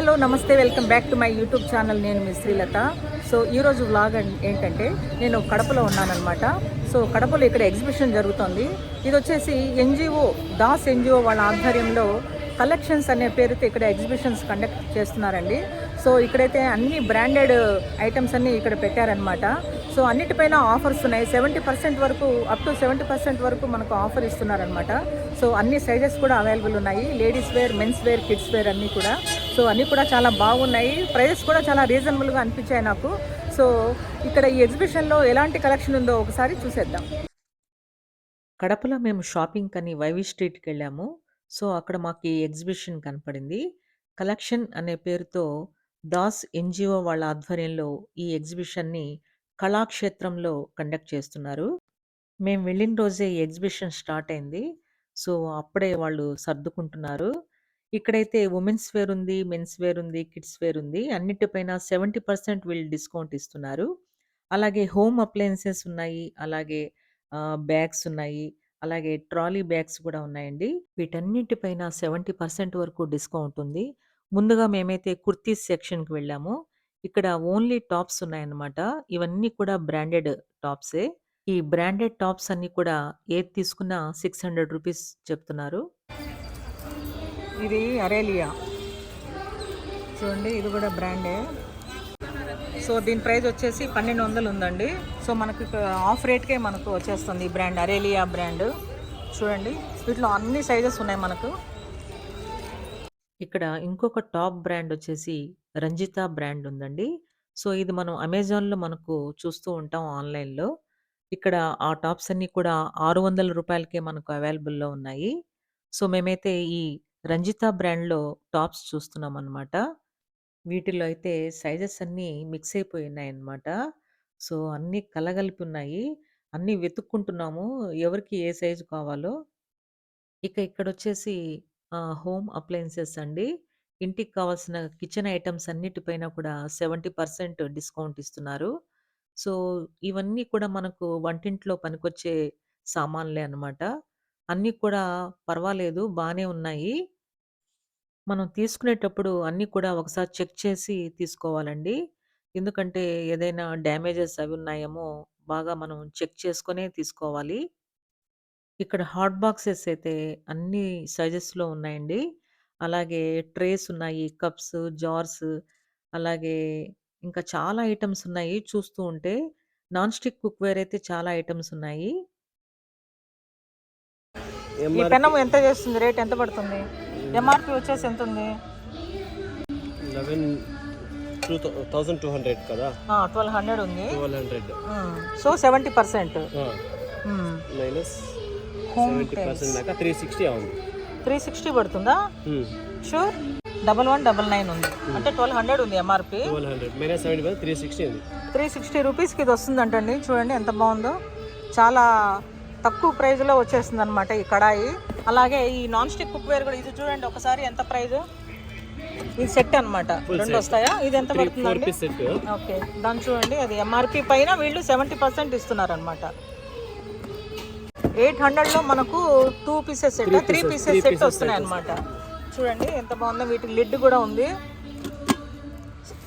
Hello నమస్తే welcome back to my YouTube channel. నేను మీ శ్రీలత. సో ఈరోజు వ్లాగ్ ఏంటంటే నేను కడపలో ఉన్నానన్నమాట. సో కడపలో ఇక్కడ ఎగ్జిబిషన్ జరుగుతుంది. ఇది వచ్చేసి ఎన్జిఓ దాస్ ఎన్జిఓ వాళ్ళ ఆధ్వర్యంలో కలెక్షన్స్ అనే పేరుతో ఇక్కడ ఎగ్జిబిషన్స్ కండక్ట్ చేస్తున్నారండి. సో ఇక్కడైతే అన్ని బ్రాండెడ్ ఐటమ్స్ అన్నీ ఇక్కడ పెట్టారనమాట సో అన్నిటిపైన ఆఫర్స్ ఉన్నాయి. సెవెంటీ పర్సెంట్ వరకు అప్ టు సెవెంటీ పర్సెంట్ వరకు మనకు ఆఫర్ ఇస్తున్నారనమాట సో అన్ని సైజెస్ కూడా అవైలబుల్ ఉన్నాయి. Ladies wear men's wear kids wear అన్నీ కూడా. సో అన్నీ కూడా చాలా బాగున్నాయి. ప్రైజెస్ కూడా చాలా రీజనబుల్గా అనిపించాయి నాకు. సో ఇక్కడ ఈ ఎగ్జిబిషన్లో ఎలాంటి కలెక్షన్ ఉందో ఒకసారి చూసేద్దాం. కడపలో మేము షాపింగ్ కని వైవి స్ట్రీట్కి వెళ్ళాము. సో అక్కడ మాకు ఈ ఎగ్జిబిషన్ కనపడింది. కలెక్షన్ అనే పేరుతో దాస్ ఎన్జిఓ వాళ్ళ ఆధ్వర్యంలో ఈ ఎగ్జిబిషన్ని కళాక్షేత్రంలో కండక్ట్ చేస్తున్నారు. మేము వెళ్ళిన రోజే ఈ ఎగ్జిబిషన్ స్టార్ట్ అయింది. సో అప్పుడే వాళ్ళు సర్దుకుంటున్నారు. ఇక్కడైతే ఉమెన్స్ వేర్ ఉంది మెన్స్ వేర్ ఉంది కిడ్స్ వేర్ ఉంది. అన్నిటిపైన సెవెంటీ పర్సెంట్ వీళ్ళు డిస్కౌంట్ ఇస్తున్నారు. అలాగే హోమ్ అప్లయన్సెస్ ఉన్నాయి అలాగే బ్యాగ్స్ ఉన్నాయి అలాగే ట్రాలీ బ్యాగ్స్ కూడా ఉన్నాయండి. వీటన్నిటిపైన సెవెంటీ పర్సెంట్ వరకు డిస్కౌంట్ ఉంది. ముందుగా మేమైతే కుర్తీస్ సెక్షన్కి వెళ్ళాము. ఇక్కడ ఓన్లీ టాప్స్ ఉన్నాయన్నమాట. ఇవన్నీ కూడా బ్రాండెడ్ టాప్సే. ఈ బ్రాండెడ్ టాప్స్ అన్ని కూడా ఏది తీసుకున్నా సిక్స్ హండ్రెడ్ రూపీస్ చెప్తున్నారు. ఇది అరేలియా. చూడండి ఇది కూడా బ్రాండే. సో దీని ప్రైస్ వచ్చేసి పన్నెండు వందలు ఉందండి. సో మనకు ఇక్కడ ఆఫ్ రేట్కే మనకు వచ్చేస్తుంది ఈ బ్రాండ్ అరేలియా బ్రాండ్. చూడండి వీటిలో అన్ని సైజెస్ ఉన్నాయి మనకు. ఇక్కడ ఇంకొక టాప్ బ్రాండ్ వచ్చేసి రంజిత బ్రాండ్ ఉందండి. సో ఇది మనం అమెజాన్లో మనకు చూస్తూ ఉంటాం ఆన్లైన్లో. ఇక్కడ ఆ టాప్స్ అన్నీ కూడా ఆరు వందల రూపాయలకే మనకు అవైలబుల్లో ఉన్నాయి. సో మేమైతే ఈ రంజిత బ్రాండ్లో టాప్స్ చూస్తున్నాం అనమాట వీటిలో అయితే సైజెస్ అన్నీ మిక్స్ అయిపోయి సో అన్నీ కలగలిపి ఉన్నాయి అన్నీ వెతుక్కుంటున్నాము. ఎవరికి ఏ సైజు కావాలో. ఇక ఇక్కడ వచ్చేసి హోమ్ అప్లయన్సెస్ అండి. ఇంటికి కావాల్సిన కిచెన్ ఐటమ్స్ అన్నిటిపైన కూడా సెవెంటీ పర్సెంట్ డిస్కౌంట్ ఇస్తున్నారు. సో ఇవన్నీ కూడా మనకు వంటింట్లో పనికొచ్చే సామాన్లే అన్నమాట. అన్నీ కూడా పర్వాలేదు బాగానే ఉన్నాయి. మనం తీసుకునేటప్పుడు అన్నీ కూడా ఒకసారి చెక్ చేసి తీసుకోవాలండి. ఎందుకంటే ఏదైనా డ్యామేజెస్ అవి ఉన్నాయేమో బాగా మనం చెక్ చేసుకునే తీసుకోవాలి. ఇక్కడ హాట్ బాక్సెస్ అయితే అన్ని సైజెస్లో ఉన్నాయండి. అలాగే ట్రేస్ ఉన్నాయి కప్స్ జార్స్ అలాగే ఇంకా చాలా ఐటమ్స్ ఉన్నాయి. చూస్తూ ఉంటే నాన్ స్టిక్ కుక్వేర్ అయితే చాలా ఐటమ్స్ ఉన్నాయి. ఈ పెనం ఎంత చేస్తుంది? రేట్ ఎంత పడుతుంది? ఎంఆర్పి వచ్చేసి ఎంత ఉంది టూ హండ్రెడ్ కదా? ట్వెల్వ్ హండ్రెడ్ ఉంది. Twelve hundred. So seventy percent. Minus seventy percent దాకా త్రీ సిక్స్టీ అవుతుంది త్రీ సిక్స్టీ పడుతుందా? Sure double one double nine ఉంది. అంటే ట్వెల్వ్ హండ్రెడ్ ఉంది M R P minus seventy three sixty ఉంది. త్రీ సిక్స్టీ రూపీస్కి ఇది వస్తుందంటండి. చూడండి ఎంత బాగుందో. చాలా తక్కువ ప్రైస్లో వచ్చేస్తుంది అనమాట ఈ కడాయి. అలాగే ఈ నాన్ స్టిక్ కుక్వేర్ కూడా ఇది చూడండి ఒకసారి ఎంత ప్రైస్ ఇది సెట్ అన్నమాట. రెండు వస్తాయా? ఇది ఎంత సెట్ ఓకే దాన్ని చూడండి అది ఎంఆర్పి పైన వీళ్ళు సెవెంటీ పర్సెంట్ ఇస్తున్నారు అనమాట ఎయిట్ హండ్రెడ్లో మనకు two pieces set three pieces set వస్తున్నాయి అనమాట చూడండి ఎంత బాగుందో. వీటి లిడ్ కూడా ఉంది.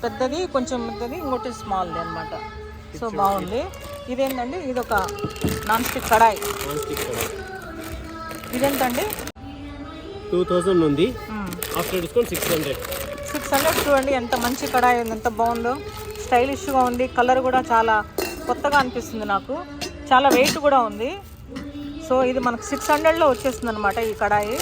పెద్దది కొంచెం పెద్దది ఇంకోటి స్మాల్ది అనమాట సో బాగుంది. ఇదేంటండి? ఇది ఒక నాన్ స్టిక్ కడాయి. ఇదేంటండి టూ థౌసండ్ ఉంది. After discount six hundred six hundred చూడండి ఎంత మంచి కడాయి ఉంది ఎంత బాగుందో. స్టైలిష్గా ఉంది కలర్ కూడా చాలా కొత్తగా అనిపిస్తుంది నాకు. చాలా వెయిట్ కూడా ఉంది. సో ఇది మనకు సిక్స్ హండ్రెడ్లో వచ్చేస్తుంది అనమాట ఈ కడాయి.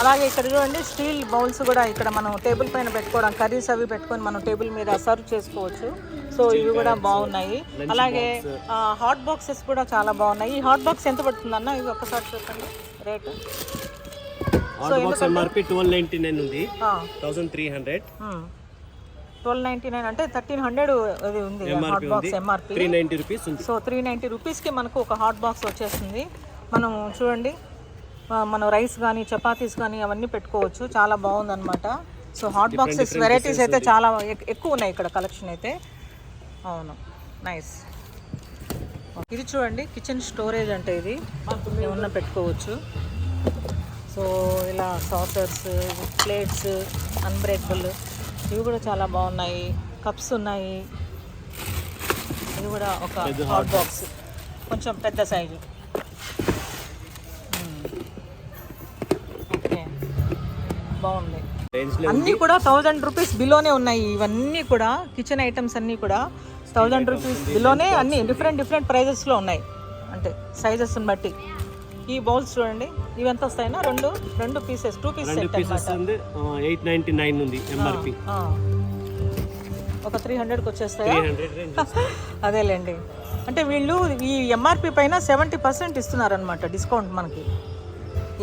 అలాగే ఇక్కడ చూడండి స్టీల్ బౌల్స్ కూడా ఇక్కడ మనం టేబుల్ పైన పెట్టుకోవడం కర్రీస్ అవి పెట్టుకొని మనం టేబుల్ మీద సర్వ్ చేసుకోవచ్చు. సో ఇవి కూడా బాగున్నాయి. అలాగే హాట్ బాక్సెస్ కూడా చాలా బాగున్నాయి. ఈ హాట్ బాక్స్ ఎంత పడుతుంది అన్న ఇవి ఒక్కసారి చూడండి rate. Order box M R P twelve ninety nine ఉంది. Thousand three hundred twelve ninety nine అంటే థర్టీన్ హండ్రెడ్ అది ఉంది hot box M R P three ninety rupees so three ninety రూపీస్కి మనకు ఒక హాట్ బాక్స్ వచ్చేస్తుంది. మనం చూడండి మనం రైస్ కానీ చపాతీస్ కానీ అవన్నీ పెట్టుకోవచ్చు. చాలా బాగుందన్నమాట. సో హాట్ బాక్సెస్ వెరైటీస్ అయితే చాలా ఎక్- ఎక్కువ ఉన్నాయి ఇక్కడ కలెక్షన్ అయితే. అవును. నైస్ ఇది చూడండి కిచెన్ స్టోరేజ్ అంటే ఇది. ఏమన్నా పెట్టుకోవచ్చు. సో ఇలా సాసర్స్ ప్లేట్స్ అన్బ్రేకబుల్ ఇవి కూడా చాలా బాగున్నాయి. కప్స్ ఉన్నాయి. ఇది కూడా ఒక హాట్ బాక్స్ కొంచెం పెద్ద సైజు ఓకే బాగుంది. అన్నీ కూడా థౌజండ్ రూపీస్ బిలోనే ఉన్నాయి. ఇవన్నీ కూడా కిచెన్ ఐటమ్స్ అన్నీ కూడా థౌజండ్ రూపీస్ బిలోనే అన్ని డిఫరెంట్ డిఫరెంట్ ప్రైజెస్లో ఉన్నాయి. అంటే సైజెస్ని బట్టి. ఈ బౌల్స్ చూడండి. ఇవి ఎంత వస్తాయినా రెండు రెండు పీసెస్ టూ రెండు పీసెస్ ఉంది. ఎయిట్ నైన్టీ నైన్ ఉంది ఎంఆర్పి ఒక త్రీ హండ్రెడ్కి వచ్చేస్తాయా? అదేలేండి. అంటే వీళ్ళు ఈ ఎంఆర్పి పైన సెవెంటీ పర్సెంట్ ఇస్తున్నారనమాట డిస్కౌంట్ మనకి.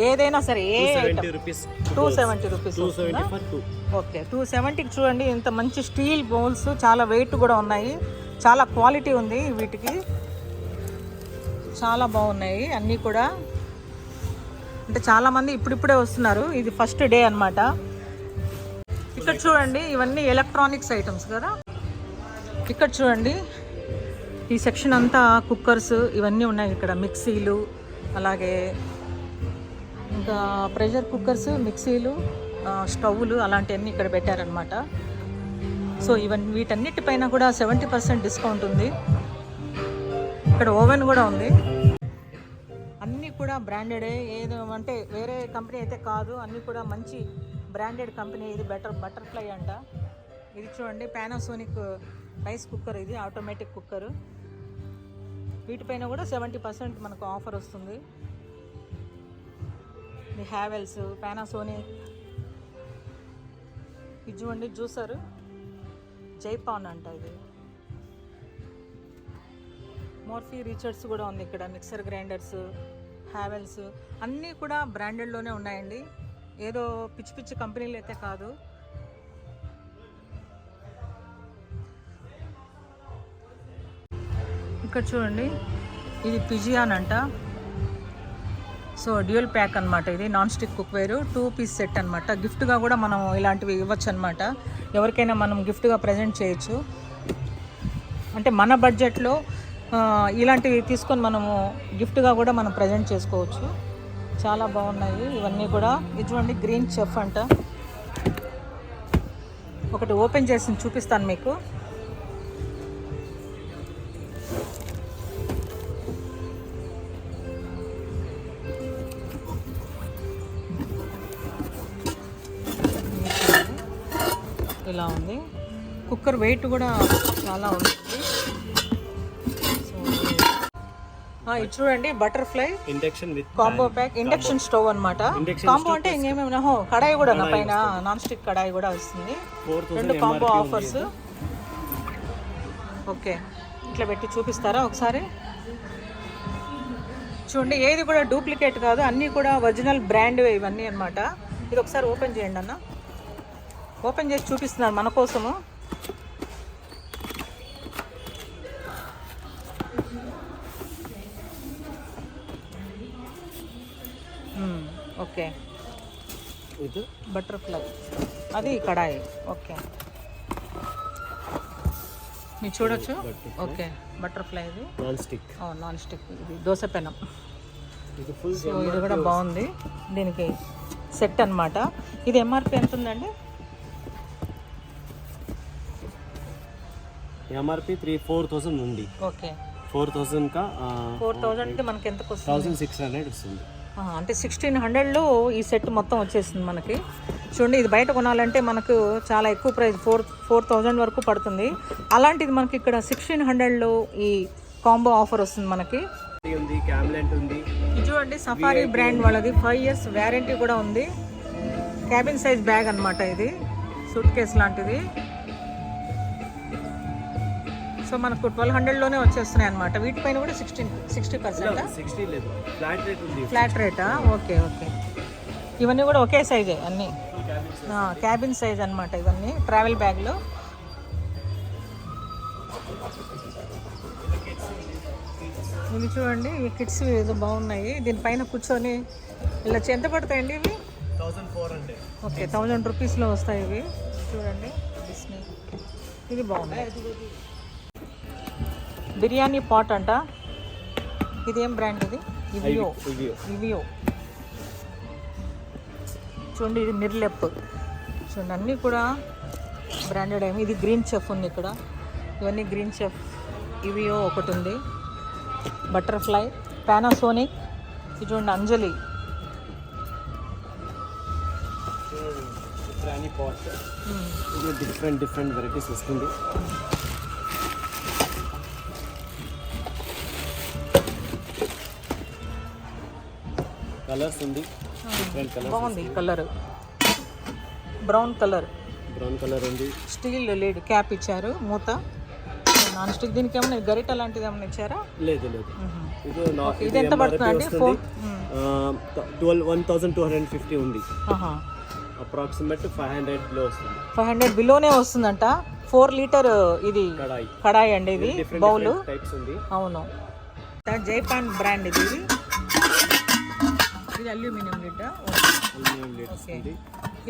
ఏదైనా సరే ఏ two seventy rupees okay two సెవెంటీకి చూడండి ఇంత మంచి స్టీల్ బౌల్స్ చాలా వెయిట్ కూడా ఉన్నాయి. చాలా క్వాలిటీ ఉంది వీటికి. చాలా బాగున్నాయి అన్నీ కూడా. అంటే చాలామంది ఇప్పుడిప్పుడే వస్తున్నారు ఇది ఫస్ట్ డే అన్నమాట. ఇక్కడ చూడండి ఇవన్నీ ఎలక్ట్రానిక్స్ ఐటమ్స్ కదా. ఇక్కడ చూడండి ఈ సెక్షన్ అంతా కుక్కర్స్ ఇవన్నీ ఉన్నాయి ఇక్కడ మిక్సీలు అలాగే ఇంకా ప్రెషర్ కుక్కర్స్ మిక్సీలు స్టవ్లు అలాంటివన్నీ ఇక్కడ పెట్టారనమాట సో ఇవన్నీ వీటన్నిటిపైన కూడా సెవెంటీ పర్సెంట్ డిస్కౌంట్ ఉంది. ఇక్కడ ఓవెన్ కూడా ఉంది. అన్నీ కూడా బ్రాండెడే. ఏదో అంటే వేరే కంపెనీ అయితే కాదు. అన్నీ కూడా మంచి బ్రాండెడ్ కంపెనీ. ఇది బెటర్ బటర్ఫ్లై అంట. ఇది చూడండి పానాసోనిక్ రైస్ కుక్కర్ ఇది ఆటోమేటిక్ కుక్కర్. వీటిపైన కూడా సెవెంటీ పర్సెంట్ మనకు ఆఫర్ వస్తుంది. ఇది హ్యావెల్స్ పానాసోనిక్ ఇది చూడండి చూసారు? జైపాన్ అంట ఇది. మోర్ఫీ రీచర్డ్స్ కూడా ఉంది ఇక్కడ మిక్సర్ గ్రైండర్స్ హ్యావెల్స్ అన్నీ కూడా బ్రాండెడ్లోనే ఉన్నాయండి. ఏదో పిచ్చి పిచ్చి కంపెనీలు అయితే కాదు. ఇక్కడ చూడండి ఇది పిజియాన్ అంట. సో డ్యూయల్ ప్యాక్ అన్నమాట ఇది. Non stick cookware. Two piece set అనమాట గిఫ్ట్గా కూడా మనం ఇలాంటివి ఇవ్వచ్చు అనమాట ఎవరికైనా మనం గిఫ్ట్గా ప్రజెంట్ చేయొచ్చు. అంటే మన బడ్జెట్లో ఇలాంటివి తీసుకొని మనము గిఫ్ట్గా కూడా మనం ప్రజెంట్ చేసుకోవచ్చు. చాలా బాగున్నాయి. ఇవన్నీ కూడా ఇది చూడండి గ్రీన్ చెఫ్ అంట. ఒకటి ఓపెన్ చేసి చూపిస్తాను మీకు. ఇలా ఉంది. కుక్కర్ వెయిట్ కూడా చాలా ఆ, ఇది చూడండి Butterfly induction with combo pack induction stove Induction combo అంటే ఇంకేమేమి హో కడాయి కూడా నా పైన నాన్ స్టిక్ కడాయి కూడా వస్తుంది. రెండు కాంబో ఆఫర్స్. ఓకే ఇట్లా పెట్టి చూపిస్తారా ఒకసారి? చూడండి ఏది కూడా డూప్లికేట్ కాదు అన్నీ కూడా ఒరిజినల్ బ్రాండ్ ఇవన్నీ అన్నమాట. ఇది ఒకసారి ఓపెన్ చేయండి అన్న. ఓపెన్ చేసి చూపిస్తున్నారు మన కోసము. ఓకే ఇది? బటర్ఫ్లై అది కడాయి. ఓకే మీరు చూడొచ్చు? ఓకే బటర్ఫ్లై ఇది. నాన్ స్టిక్ నాన్ స్టిక్ ఇది. దోశ పెనం. ఇది ఫుల్ సో ఇది కూడా బాగుంది. దీనికి సెట్ అన్నమాట. ఇది ఎంఆర్పి ఎంత ఉందండి? ఎంఆర్పి త్రీ ఫోర్ థౌసండ్ ఉంది. ఓకే. ఫోర్ థౌసండ్ కా ఫోర్ థౌజండ్కి మనకి వస్తుంది థౌసండ్ సిక్స్ హండ్రెడ్ వస్తుంది. అంటే సిక్స్టీన్ హండ్రెడ్లో ఈ సెట్ మొత్తం వచ్చేసింది మనకి. చూడండి ఇది బయట కొనాలంటే మనకు చాలా ఎక్కువ ప్రైస్ ఫోర్ ఫోర్ థౌజండ్ వరకు పడుతుంది. అలాంటిది మనకి ఇక్కడ సిక్స్టీన్ హండ్రెడ్లో ఈ కాంబో ఆఫర్ వస్తుంది మనకి. చూడండి సఫారీ బ్రాండ్ వాళ్ళది. ఫైవ్ ఇయర్స్ వ్యారంటీ కూడా ఉంది. క్యాబిన్ సైజ్ బ్యాగ్ అన్నమాట ఇది. సూట్ కేస్ లాంటిది. సో మనకు ట్వెల్వ్ హండ్రెడ్లోనే వచ్చేస్తున్నాయి అనమాట వీటిపైన కూడా sixteen sixty percent flat rate ఉంది. ఫ్లాట్ రేటా ఓకే ఓకే ఇవన్నీ కూడా ఒకే సైజే అన్నీ? క్యాబిన్ సైజ్ అన్నమాట ఇవన్నీ ట్రావెల్ బ్యాగ్లో ఇవి చూడండి ఈ కిడ్స్ ఏదో బాగున్నాయి. దీనిపైన కూర్చొని ఇలా ఎంత పడతాయండి ఇవి? ఓకే థౌజండ్ రూపీస్లో వస్తాయి ఇవి. చూడండి ఇది బాగుంది. బిర్యానీ పాట్ అంట. ఇది ఏం బ్రాండ్ ఇది? ఇవియో. ఇవియో. చూడండి ఇది నిర్లెప్ చూడండి అన్నీ కూడా బ్రాండెడ్ ఏమి ఇది గ్రీన్ చెఫ్ ఉంది ఇక్కడ. ఇవన్నీ గ్రీన్ చెఫ్. ఇవియో ఒకటి ఉంది. బటర్ఫ్లై. పానాసోనిక్ ఇది చూడండి అంజలి. డిఫరెంట్ డిఫరెంట్ వెరైటీస్ వస్తుంది. కలర్స్ ఉంది. డిఫరెంట్ కలర్స్ బాగుంది colour. Brown colour. Brown colour ఉంది. స్టీల్ లీడ్ క్యాప్ ఇచ్చారు మూత. నాన్ స్టిక్ దీనికి ఏమైనా గరిట లాంటిది ఏమైనా ఇచ్చారా? లేదు లేదు. ఇది ఇది ఎంత పడుతుందండి? Four twelve one thousand two hundred fifty ఉంది. అప్రాక్సిమేట్ ఫైవ్ హండ్రెడ్లో వస్తుంది. ఫైవ్ హండ్రెడ్ బిలోనే వస్తుందంట. ఫోర్ లీటర్ ఇది కడాయి. కడాయి అండి ఇది బౌల్. టైప్స్ ఉంది. అవును. జైపాన్ బ్రాండ్ ఇది. ఇది అల్యూమినియం లిడ్ ఓకే.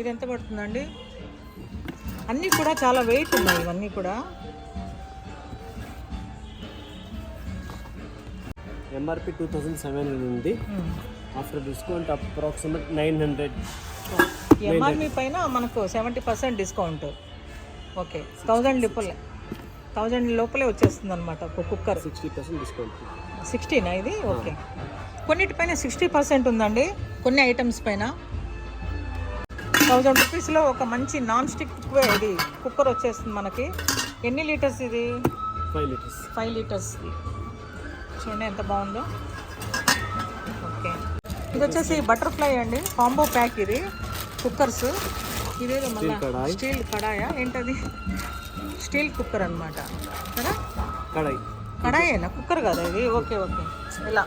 ఇది ఎంత పడుతుందండి? అన్నీ కూడా చాలా వెయిట్ ఉన్నాయి ఇవన్నీ కూడా. M R P two thousand seven ఉంది. After discount approximate nine hundred M R P పైన మనకు seventy percent discount okay. Thousand లోపలే థౌజండ్ లోపలే వచ్చేస్తుంది అనమాట ఒక కుక్కర్. సిక్స్టీ పర్సెంట్ డిస్కౌంట్ సిక్స్టీనా ఇది? ఓకే. కొన్నిటిపైన సిక్స్టీ పర్సెంట్ ఉందండి. కొన్ని ఐటమ్స్ పైన. థౌజండ్ రూపీస్లో ఒక మంచి నాన్ స్టిక్ ఇది. కుక్కర్ వచ్చేస్తుంది మనకి. ఎన్ని లీటర్స్ ఇది? Five litres. Five litres. చూడండి ఎంత బాగుందో. ఓకే. ఇది వచ్చేసి బటర్ఫ్లై అండి. కాంబో ప్యాక్ ఇది. కుక్కర్స్. ఇదేదో మళ్ళీ కడాయి. స్టీల్ కడాయా? ఏంటది? స్టీల్ కుక్కర్ అన్నమాట. కదా? కడాయి. కడాయేనా? కుక్కర్ కదా ఇది? Okay okay. ఇలా.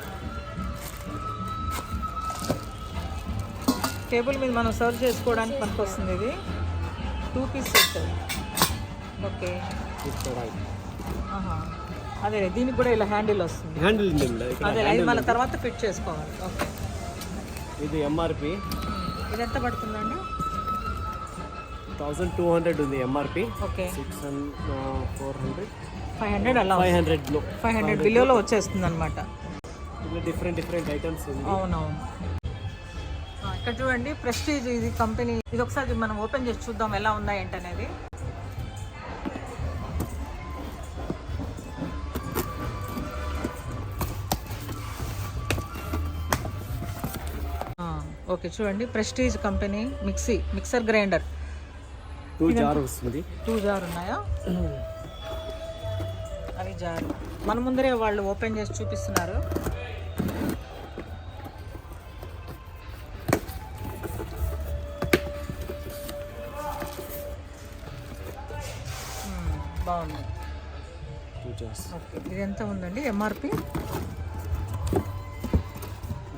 టేబుల్ మీద మనం సర్వ్ చేసుకోవడానికి మనకు వస్తుంది ఇది టూ పీస్ సెట్ ఓకే. అదే దీనికి కూడా ఇలా హ్యాండిల్ వస్తుంది. హ్యాండిల్ అదే అది మళ్ళీ తర్వాత ఫిట్ చేసుకోవాలి. ఓకే ఇది ఎంఆర్పి ఇది ఎంత పడుతుందండి? థౌసండ్ టూ హండ్రెడ్ ఉంది M R P okay six four hundred five hundred అలా ఫైవ్ హండ్రెడ్లో ఫైవ్ హండ్రెడ్ బిలోలో వచ్చేస్తుంది అనమాట డిఫరెంట్ డిఫరెంట్ ఐటమ్స్ అవునవును. ఇక్కడ చూడండి ప్రెస్టీజ్ ఇది కంపెనీ. ఇది ఒకసారి మనం ఓపెన్ చేసి చూద్దాం ఎలా ఉందా ఏంటనేది. ఓకే చూడండి Prestige company mixie mixer grinder. Two jar వస్తుంది. టూ జార్ ఉన్నాయా? అవి జారు. మన ముందరే వాళ్ళు ఓపెన్ చేసి చూపిస్తున్నారు. బాగుంది. ఓకే ఇది ఎంత ఉందండి? M R P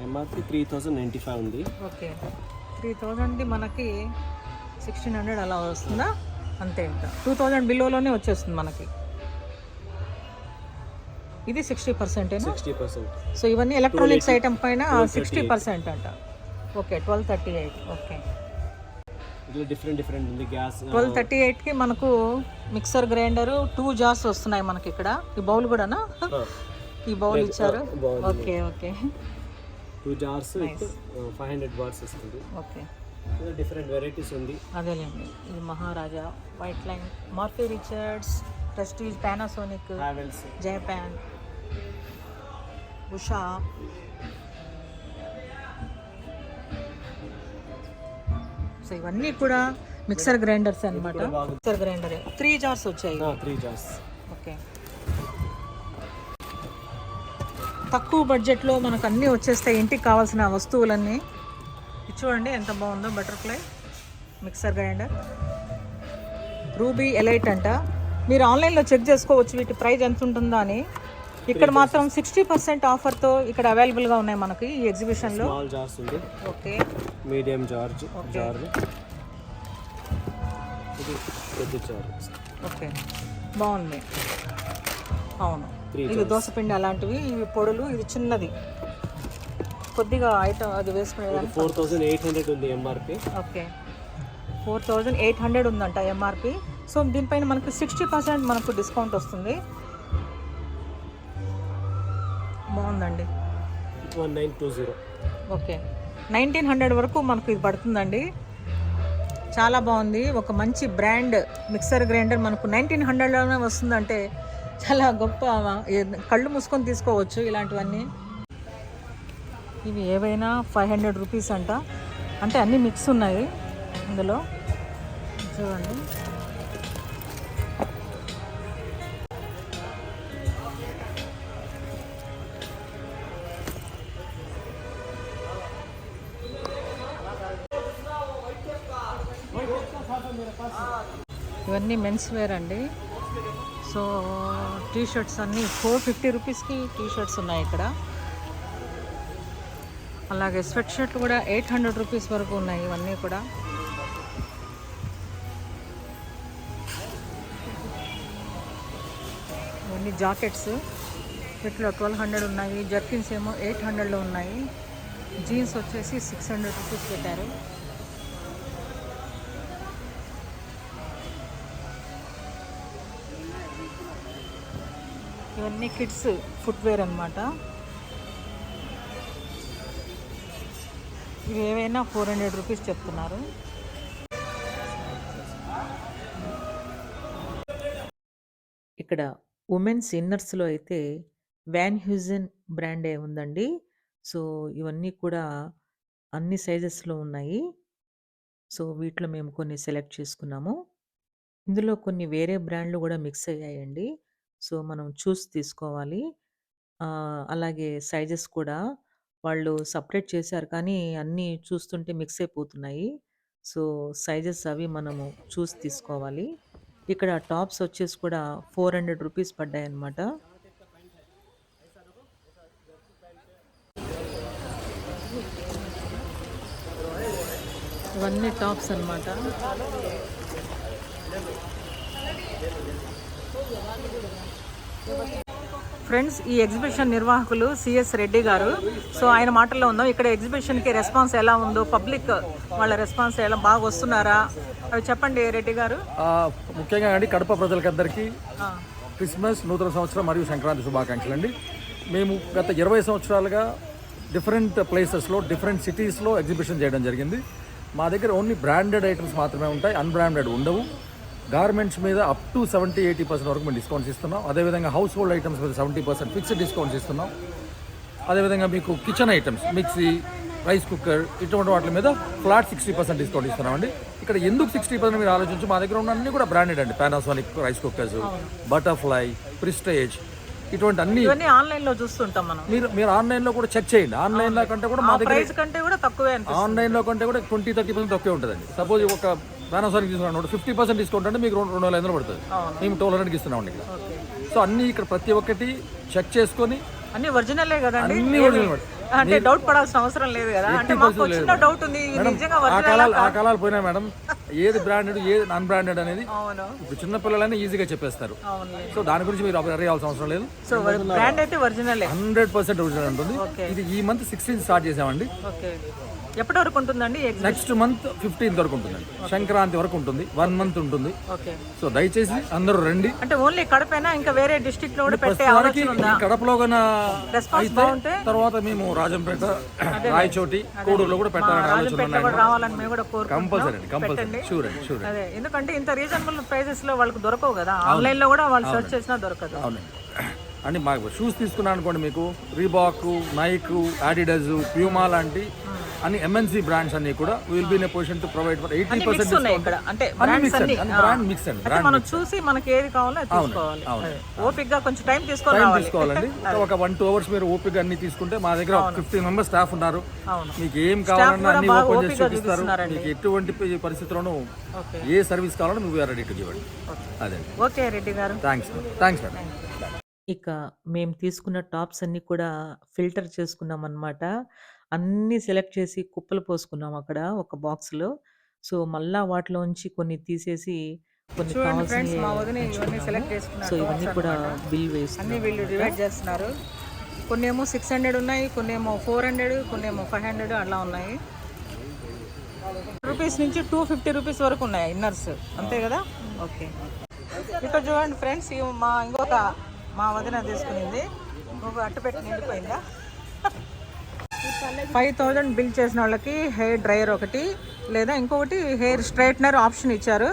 M R P three thousand ninety five ఉంది. ఓకే త్రీ థౌజండ్ది మనకి సిక్స్టీన్ హండ్రెడ్ అలా వస్తుందా? అంతే ఇంకా. టూ థౌజండ్ బిలోలోనే వచ్చేస్తుంది మనకి. ఇది సిక్స్టీ పర్సెంటేనా సిక్స్టీ పర్సెంట్ సో ఇవన్నీ ఎలక్ట్రానిక్స్ ఐటమ్ పైన సిక్స్టీ పర్సెంట్ అంట. Okay twelve thirty eight okay ఇట్లా డిఫరెంట్ డిఫరెంట్ ఉంది. గ్యాస్ ట్వెల్వ్ థర్టీ ఎయిట్కి మనకు మిక్సర్ గ్రైండరు టూ జార్స్ వస్తున్నాయి మనకి ఇక్కడ. ఈ బౌల్ కూడానా? ఈ బౌల్ ఇచ్చారు? Okay okay. Two jars five hundred bars వస్తుంది. ఓకే. డిఫరెంట్ వెరైటీస్ ఉంది. అదేలేండి ఇది Maharaja white line Morphy Richards Prestige Panasonic Jaipan Usha. So ఇవన్నీ కూడా మిక్సర్ గ్రైండర్స్ అన్నమాట. బాగుంది. Mixer grinder. త్రీ జార్స్ వచ్చాయి. Three jars okay. తక్కువ బడ్జెట్లో మనకు అన్నీ వచ్చేస్తాయి. ఇంటికి కావాల్సిన వస్తువులన్నీ. చూడండి ఎంత బాగుందో Butterfly mixer grinder. Ruby Elite అంట. మీరు ఆన్లైన్లో చెక్ చేసుకోవచ్చు వీటి ప్రైస్ ఎంత ఉంటుందో అని. ఇక్కడ మాత్రం సిక్స్టీ పర్సెంట్ ఆఫర్తో ఇక్కడ అవైలబుల్గా ఉన్నాయి మనకి ఈ ఎగ్జిబిషన్లో జార్స్ ఉంది. ఓకే మీడియం జార్జ్ జార్ ఇది పెద్ద జార్ ఓకే బాగుంది. అవును. ఇది దోసపిండి అలాంటివి. ఇవి పొడులు ఇది చిన్నది. కొద్దిగా ఐటమ్ అది వేసుకునేదాన్ని ఫోర్ థౌసండ్ ఎయిట్ హండ్రెడ్ ఉంది M R P okay four thousand eight hundred ఉందంట ఎంఆర్పి సో దీనిపైన మనకు సిక్స్టీ పర్సెంట్ మనకు డిస్కౌంట్ వస్తుంది. బాగుందండి. One nine two zero. Okay. Nineteen hundred వరకు మనకు ఇది పడుతుందండి. చాలా బాగుంది. ఒక మంచి బ్రాండ్ మిక్సర్ గ్రైండర్ మనకు నైన్టీన్ హండ్రెడ్లోనే వస్తుందంటే చాలా గొప్ప కళ్ళు మూసుకొని తీసుకోవచ్చు ఇలాంటివన్నీ. ఇవి ఏవైనా ఫైవ్ హండ్రెడ్ రూపీస్ అంట. అంటే అన్నీ మిక్స్ ఉన్నాయి ఇందులో. చూడండి. ఇవన్నీ మెన్స్ వేర్ అండి. సో టీ షర్ట్స్ అన్నీ ఫోర్ ఫిఫ్టీ రూపీస్కి టీ షర్ట్స్ ఉన్నాయి ఇక్కడ. అలాగే స్వెట్ షర్ట్లు కూడా ఎయిట్ హండ్రెడ్ రూపీస్ వరకు ఉన్నాయి ఇవన్నీ కూడా. ఇవన్నీ జాకెట్స్ వీటిలో ట్వెల్వ్ హండ్రెడ్ ఉన్నాయి. జర్కిన్స్ ఏమో ఎయిట్ హండ్రెడ్లో ఉన్నాయి. జీన్స్ వచ్చేసి సిక్స్ హండ్రెడ్ రూపీస్ పెట్టారు. ఇవన్నీ కిడ్స్ ఫుట్వేర్ అనమాట ఇవి ఏవైనా ఫోర్ హండ్రెడ్ రూపీస్ చెప్తున్నారు. ఇక్కడ ఉమెన్స్ ఇన్నర్స్లో అయితే వ్యాన్ హ్యూజన్ బ్రాండే ఉందండి. సో ఇవన్నీ కూడా అన్ని సైజెస్లో ఉన్నాయి. సో వీటిలో మేము కొన్ని సెలెక్ట్ చేసుకున్నాము. ఇందులో కొన్ని వేరే బ్రాండ్లు కూడా మిక్స్ అయ్యాయండి. సో మనం చూసి తీసుకోవాలి. అలాగే సైజెస్ కూడా వాళ్ళు సపరేట్ చేశారు కానీ అన్నీ చూస్తుంటే మిక్స్ అయిపోతున్నాయి. సో సైజెస్ అవి మనము చూసి తీసుకోవాలి. ఇక్కడ టాప్స్ వచ్చేసి కూడా ఫోర్ హండ్రెడ్ రూపీస్ పడ్డాయి అన్నమాట ఇవన్నీ టాప్స్ అన్నమాట. ఫ్రెండ్స్ ఈ ఎగ్జిబిషన్ నిర్వాహకులు సిఎస్ రెడ్డి గారు. సో ఆయన మాటల్లో ఉందాం ఇక్కడ ఎగ్జిబిషన్కి రెస్పాన్స్ ఎలా ఉందో పబ్లిక్ వాళ్ళ రెస్పాన్స్ ఎలా బాగా వస్తున్నారా? అవి చెప్పండి రెడ్డి గారు. ముఖ్యంగా అండి కడప ప్రజలకందరికీ క్రిస్మస్ నూతన సంవత్సరం మరియు సంక్రాంతి శుభాకాంక్షలు అండి. మేము గత ఇరవై సంవత్సరాలుగా డిఫరెంట్ ప్లేసెస్లో డిఫరెంట్ సిటీస్లో ఎగ్జిబిషన్ చేయడం జరిగింది. మా దగ్గర ఓన్లీ బ్రాండెడ్ ఐటమ్స్ మాత్రమే ఉంటాయి అన్బ్రాండెడ్ ఉండవు. గార్మెంట్స్ మీద up to seventy eighty percent వరకు మేము డిస్కౌంట్స్ ఇస్తున్నాం. అదేవిధంగా హౌస్ హోల్డ్ ఐటమ్స్ మీద సెవెంటీ పర్సెంట్ ఫిక్స్డ్ డిస్కౌంట్స్ ఇస్తున్నాం. అదేవిధంగా మీకు kitchen items mixie rice cooker ఇటువంటి వాటి మీద ఫ్లాట్ సిక్స్టీ పర్సెంట్ డిస్కౌంట్ ఇస్తున్నామండి. ఇక్కడ ఎందుకు సిక్స్టీ పర్సెంట్ మీరు ఆలోచించి మా దగ్గర ఉన్న అన్ని కూడా బ్రాండెడ్ అండి. Panasonic rice cookers Butterfly Prestige ఇటువంటి అన్ని ఇవన్నీ ఆన్లైన్లో చూస్తుంటాం మనం. మీరు మీరు ఆన్లైన్లో కూడా చెక్ చేయండి. ఆన్లైన్లో కంటే కూడా మా దగ్గర కంటే కూడా తక్కువే ఆన్లైన్లో కంటే కూడా ట్వంటీ థర్టీ పర్సెంట్ తక్కువే ఉంటుందండి. సపోజ్ ఒక పానాసోనిక్ తీసుకున్నాడు ఫిఫ్టీ పర్సెంట్ డిస్కౌంట్ అంటే మీకు రెండు రెండు వేల ఐదు పడుతుంది. మేము ట్వెల్వ్ హండ్రెడ్కి ఇస్తున్నామండి ఇక్కడ. సో అన్ని ఇక్కడ ప్రతి ఒక్కటి చెక్ చేసుకొని అన్ని ఒరిజినలే అన్ని మేడం. అంటే డౌట్ పడాల్సిన అవసరం లేదు కదా. అంటే మాకు చిన్న డౌట్ ఉంది నిజంగా ఆ కాలాలు ఆ కాలాలు పోయినా మేడం. ఏది బ్రాండెడ్ ఏది నాన్ బ్రాండెడ్ అనేది ఇప్పుడు చిన్న పిల్లలైనా ఈజీగా చెప్పేస్తారు. సో దాని గురించి మీరు అవ్వాల్సిన అవసరం లేదు. సో బ్రాండ్ అయితే ఒరిజినలే హండ్రెడ్ పర్సెంట్ ఒరిజినల్ ఉంటుంది. ఇది ఈ మంత్ సిక్స్టీన్ స్టార్ట్ చేసామండి. ఎప్పటి వరకు ఉంటుందండి నెక్స్ట్ మంత్ ఫిఫ్టీన్త్ వరకు ఉంటుందండి. సంక్రాంతి వరకు ఉంటుంది. వన్ మంత్ ఉంటుంది. సో దయచేసి అందరూ రండి. అంటే ఓన్లీ కడపైనా ఇంకా వేరే డిస్ట్రిక్ట్లో కూడా కడపలో తర్వాత మేము రాజంపేట రాయచోటి కోడూరులో కూడా పెట్టాలని ఆలోచన రాజంపేటలో ఉన్నాయి కూడా రావాలని మేము కూడా కోరుకుంటున్నాం. కంపల్సరీ అండి కంపల్సరీ. షూర్ అండి షూర్ అండి అదే ఎందుకంటే ఇంత రీజనబుల్ ప్రైజెస్లో వాళ్ళకి దొరకవు కదా. ఆన్లైన్లో కూడా వాళ్ళు సెర్చ్ చేసినా దొరకదు. అవునండి. అంటే మాకు షూస్ తీసుకున్నాను అనుకోండి మీకు రీబాక్ నైక్ ఆడిడస్ ప్యూమా లాంటి అన్ని ఎంఎన్సీ బ్రాండ్స్ అన్ని కూడా will be in position to provide for eighty percent అంటే. బ్రాండ్ మిక్స్ అండి బ్రాండ్ మనం చూసి మనకి ఏది కావాలో అది తీసుకోవాలి. ఓపిక్గా కొంచెం టైం తీసుకొని టైం తీసుకోవాలండి. ఒక వన్ టూ అవర్స్ మీరు ఓపిక అన్ని తీసుకుంటే మా దగ్గర ఫిఫ్టీన్ మెంబర్స్ స్టాఫ్ ఉన్నారు. మీకు ఏం కావాలన్నా అన్ని ఓపెన్ చేసి చూపిస్తారు. మీకు ఎటువంటి పరిస్థితుల్లోనూ ఏ సర్వీస్ కావాలన్నా నువ్వు రెడీ టు గివ్ అండి. అదే ఓకే రెడ్డి గారు. థ్యాంక్స్ థ్యాంక్స్ మేడం ఇక మేము తీసుకున్న టాప్స్ అన్నీ కూడా ఫిల్టర్ చేసుకున్నాం అన్నమాట అన్నీ సెలెక్ట్ చేసి కుప్పలు పోసుకున్నాం అక్కడ ఒక బాక్స్లో. సో మళ్ళా వాటిలోంచి కొన్ని తీసేసి కొన్ని కావాల్సినవి సో ఇవన్నీ కూడా బిల్ వేస్తున్నాం వీళ్ళు డివైడ్ చేస్తున్నారు. కొన్ని ఏమో సిక్స్ హండ్రెడ్ ఉన్నాయి కొన్ని ఏమో ఫోర్ హండ్రెడ్ కొన్ని ఏమో ఫైవ్ హండ్రెడ్ అలా ఉన్నాయి. రూపీస్ నుంచి టూ ఫిఫ్టీ రూపీస్ వరకు ఉన్నాయి ఇన్నర్స్. అంతే కదా? ఓకే. ఇక్కడ చూడండి ఫ్రెండ్స్ ఇవి మా ఇంకొక మా వదిన తీసుకునింది. ఇంకొక అట్టు పెట్టి నిండిపోయిందా? ఫైవ్ థౌజండ్ బిల్ చేసిన వాళ్ళకి హెయిర్ డ్రైయర్ ఒకటి లేదా ఇంకొకటి హెయిర్ స్ట్రైట్నర్ ఆప్షన్ ఇచ్చారు.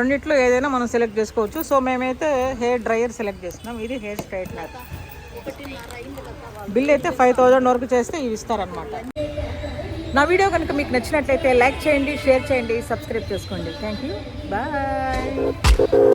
రెండిట్లో ఏదైనా మనం సెలెక్ట్ చేసుకోవచ్చు. సో మేమైతే హెయిర్ డ్రైయర్ సెలెక్ట్ చేస్తున్నాం. ఇది హెయిర్ స్ట్రైట్నర్. బిల్ అయితే ఫైవ్ థౌజండ్ వరకు చేస్తే ఇవి ఇస్తారనమాట నా వీడియో కనుక మీకు నచ్చినట్లయితే లైక్ చేయండి షేర్ చేయండి సబ్స్క్రైబ్ చేసుకోండి. Thank you. బాయ్.